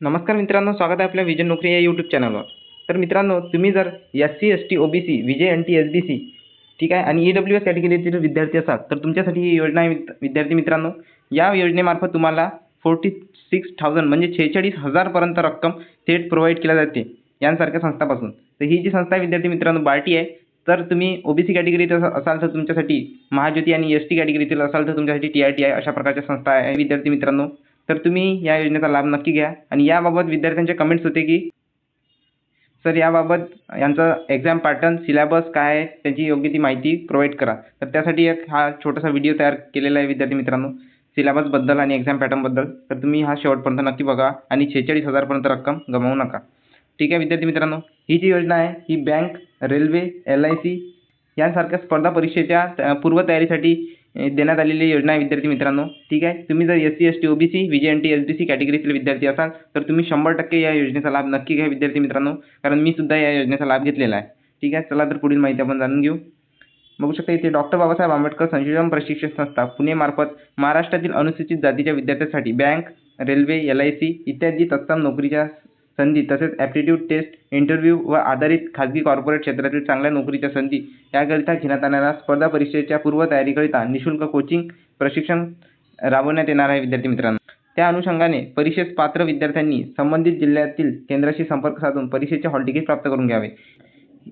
नमस्कार मित्रांनो स्वागत आहे आपल्या विजय नोकरी या यूट्यूब चॅनलवर तर मित्रांनो तुम्ही जर S C S T O B C V J N T S B C ठीक आहे आणि ई डब्ल्यू एस कॅटेगरीतील विद्यार्थी असाल तर तुमच्यासाठी ही योजना आहे विद्यार्थी मित्रांनो. या योजनेमार्फत तुम्हाला फोर्टी सिक्स थाउजंड म्हणजे शेहेचाळीस हजारपर्यंत रक्कम थेट प्रोव्हाइड केल्या जाते यांसारख्या संस्थापासून. तर ही जी संस्था आहे विद्यार्थी मित्रांनो बार्टी आहे. तर तुम्ही ओ बी सी कॅटेगरीत असाल तर तुमच्यासाठी महाज्योती आणि एस टी कॅटेगरीतील असाल तर तुमच्यासाठी टी आय टी आहे अशा प्रकारच्या संस्था आहे विद्यार्थी मित्रांनो. तर तुम्ही या योजनेचा लाभ नक्की घ्या. आणि याबाबत विद्यार्थ्यांचे कमेंट्स होते की सर याबाबत यांचं एक्झाम पॅटर्न सिलॅबस काय आहे त्याची योग्य ती माहिती प्रोव्हाइड करा. तर त्यासाठी एक हा छोटासा व्हिडिओ तयार केलेला आहे विद्यार्थी मित्रांनो सिलॅबसबद्दल आणि एक्झाम पॅटर्नबद्दल तर तुम्ही हा शेवटपर्यंत नक्की बघा आणि शेहेचाळीस हजारपर्यंत रक्कम गमावू नका. ठीक आहे विद्यार्थी मित्रांनो ही जी योजना आहे ही bank railway L I C यांसारख्या स्पर्धा परीक्षेच्या पूर्वतयारीसाठी देण्यात आलेली योजना आहे विद्यार्थी मित्रांनो. ठीक आहे? तुम्ही जर S C S T O B C V J N T S B C कॅटेगरीतील विद्यार्थी असाल तर तुम्ही शंभर टक्के या योजनेचा लाभ नक्की घ्या विद्यार्थी मित्रांनो. कारण मी सुद्धा या योजनेचा लाभ घेतलेला आहे. ठीक आहे? चला तर पुढील माहिती आपण जाणून घेऊ. बघू शकता इथे डॉक्टर बाबासाहेब आंबेडकर संशोधन प्रशिक्षण संस्था पुणेमार्फत महाराष्ट्रातील अनुसूचित जातीच्या विद्यार्थ्यांसाठी bank railway L I C इत्यादी तत्सम नोकरीच्या संधी तसेच ॲप्टिट्यूड टेस्ट इंटरव्ह्यू व आधारित खाजगी कॉर्पोरेट क्षेत्रातील चांगल्या नोकरीच्या संधी याकरिता घेण्यात येणाऱ्या स्पर्धा परीक्षेच्या पूर्वतयारीकरिता निशुल्क कोचिंग प्रशिक्षण राबवण्यात येणार आहे विद्यार्थी मित्रांनो. त्या अनुषंगाने परीक्षेस पात्र विद्यार्थ्यांनी संबंधित जिल्ह्यातील केंद्राशी संपर्क साधून परीक्षेचे हॉल तिकीट प्राप्त करून घ्यावे.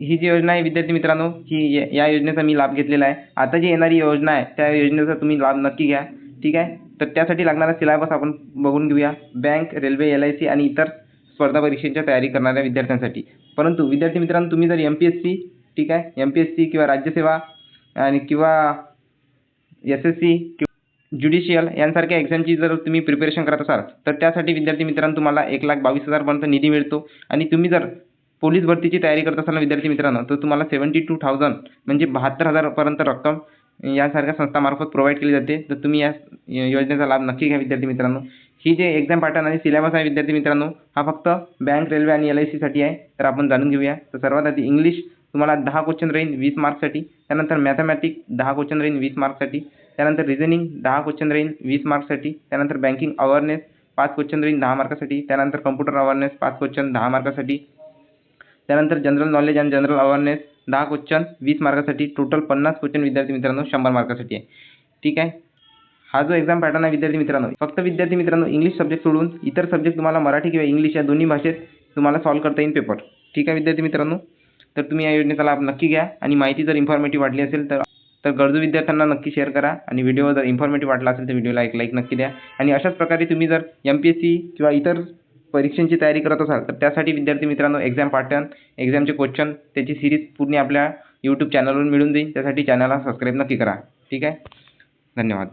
ही जी योजना आहे विद्यार्थी मित्रांनो ही या- योजनेचा मी लाभ घेतलेला आहे. आता जी येणारी योजना आहे त्या योजनेचा तुम्ही लाभ नक्की घ्या. ठीक आहे? तर त्यासाठी लागणारा सिलेबस आपण बघून घेऊया. Bank railway L I C आणि इतर स्पर्धा परीक्षेच्या तयारी करणाऱ्या विद्यार्थ्यांसाठी. परंतु विद्यार्थी मित्रांनो तुम्ही जर एम पी एस सी ठीक आहे? एम पी एस सी किंवा राज्यसेवा आणि किंवा एस एस सी किंवा ज्युडिशियल यांसारख्या एक्झामची जर तुम्ही प्रिपरेशन करत असाल तर त्यासाठी विद्यार्थी मित्रांनो तुम्हाला एक लाख बावीस हजारपर्यंत निधी मिळतो. आणि तुम्ही जर पोलीस भरतीची तयारी करत असाल ना विद्यार्थी मित्रांनो तर तुम्हाला सेवन्टी टू थाउजंड म्हणजे बहात्तर हजारपर्यंत रक्कम यासारख्या संस्थामार्फत प्रोव्हाइड केली जाते. तर तुम्ही या योजनेचा लाभ नक्की घ्या विद्यार्थी मित्रांनो. ही जे एक्झाम पॅटर्न आणि सिलेबस आहे विद्यार्थी मित्रांनो हा फक्त बँक रेल्वे आणि एल आय सीसाठी आहे. तर आपण जाणून घेऊया. तर सर्वात आधी इंग्लिश तुम्हाला दहा क्वेश्चन राहील वीस मार्क्ससाठी त्यानंतर मॅथमॅटिक दहा क्वेश्चन राहील वीस मार्क्ससाठी त्यानंतर रिझनिंग दहा क्वेश्चन राहील वीस मार्क्ससाठी त्यानंतर बँकिंग अवेअरनेस पाच क्वेश्चन राहील दहा मार्कासाठी त्यानंतर कम्प्युटर अवेअरनेस पाच क्वेश्चन दहा मार्कासाठी त्यानंतर general knowledge and general awareness दहा क्वेश्चन वीस मार्कासाठी टोटल पन्नास क्वेश्चन विद्यार्थी मित्रांनो शंभर मार्कासाठी आहे. ठीक आहे? हा जो एक्झाम पॅटर्न आहे विद्यार्थी मित्रांनो फक्त विद्यार्थी मित्रांनो इंग्लिश सब्जेक्ट सोडून इतर सब्जेक्ट तुम्हाला मराठी किंवा इंग्लिश या दोन्ही भाषेत तुम्हाला सॉल्व करता येईल पेपर ठीक आहे विद्यार्थी मित्रांनो? तर तुम्ही या योजनेचा लाभ नक्की घ्या आणि माहिती जर इन्फॉर्मेटिव्ह वाटली असेल तर तर गरजू विद्यार्थ्यांना नक्की शेअर करा आणि व्हिडिओ जर इन्फॉर्मेटिव्ह वाटला असेल तर व्हिडिओला एक लाईक नक्की द्या. आणि अशाच प्रकारे तुम्ही जर एम पी एस सी किंवा इतर परीक्षांची तयारी करत असाल तर त्यासाठी विद्यार्थी मित्रांनो एक्झाम पॅटर्न एक्झामचे क्वेश्चन त्याची सिरीज पूर्ण आपल्या यूट्यूब चॅनलवर मिळून जाईल. त्यासाठी चॅनलला सबस्क्राईब नक्की करा. ठीक आहे? धन्यवाद.